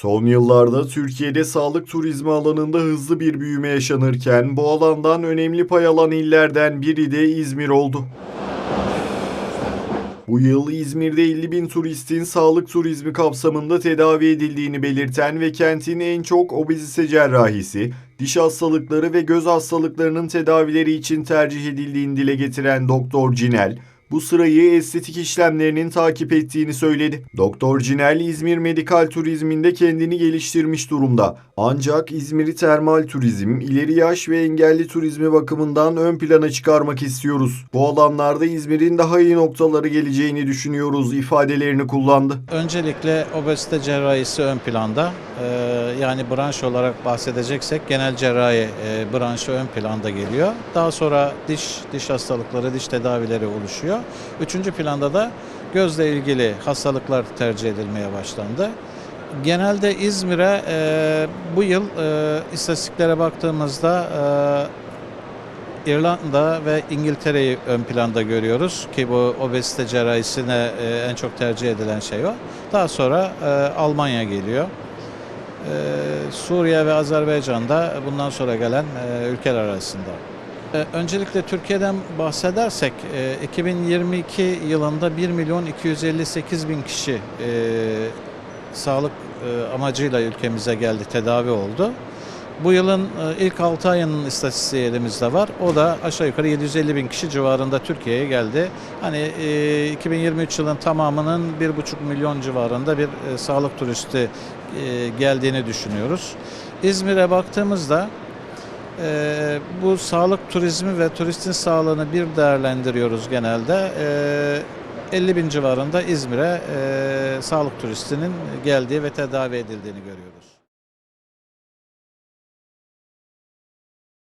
Son yıllarda Türkiye'de sağlık turizmi alanında hızlı bir büyüme yaşanırken bu alandan önemli pay alan illerden biri de İzmir oldu. Bu yıl İzmir'de 50 bin turistin sağlık turizmi kapsamında tedavi edildiğini belirten ve kentin en çok obezite cerrahisi, diş hastalıkları ve göz hastalıklarının tedavileri için tercih edildiğini dile getiren Doktor Cinel, bu sırayı estetik işlemlerinin takip ettiğini söyledi. Doktor Cinel İzmir medikal turizminde kendini geliştirmiş durumda. Ancak İzmir'i termal turizm, ileri yaş ve engelli turizmi bakımından ön plana çıkarmak istiyoruz. Bu alanlarda İzmir'in daha iyi noktaları geleceğini düşünüyoruz ifadelerini kullandı. Öncelikle obezite cerrahisi ön planda. Ee, yani branş olarak bahsedeceksek genel cerrahi e, branşı ön planda geliyor. Daha sonra diş, diş hastalıkları, diş tedavileri oluşuyor. Üçüncü planda da gözle ilgili hastalıklar tercih edilmeye başlandı. Genelde İzmir'e e, bu yıl e, istatistiklere baktığımızda e, İrlanda ve İngiltere'yi ön planda görüyoruz ki bu obezite cerrahisine e, en çok tercih edilen şey o. Daha sonra e, Almanya geliyor. E, Suriye ve Azerbaycan da bundan sonra gelen e, ülkeler arasında. E, Öncelikle Türkiye'den bahsedersek e, 2022 yılında 1 milyon 258 bin kişi e, sağlık e, amacıyla ülkemize geldi, tedavi oldu. Bu yılın e, ilk 6 ayının istatistiği elimizde var. O da aşağı yukarı 750 bin kişi civarında Türkiye'ye geldi. Hani e, 2023 yılın tamamının 1,5 milyon civarında bir e, sağlık turisti e, geldiğini düşünüyoruz. İzmir'e baktığımızda e, bu sağlık turizmi ve turistin sağlığını bir değerlendiriyoruz genelde. E, 50 bin civarında İzmir'e e, sağlık turistinin geldiği ve tedavi edildiğini görüyoruz.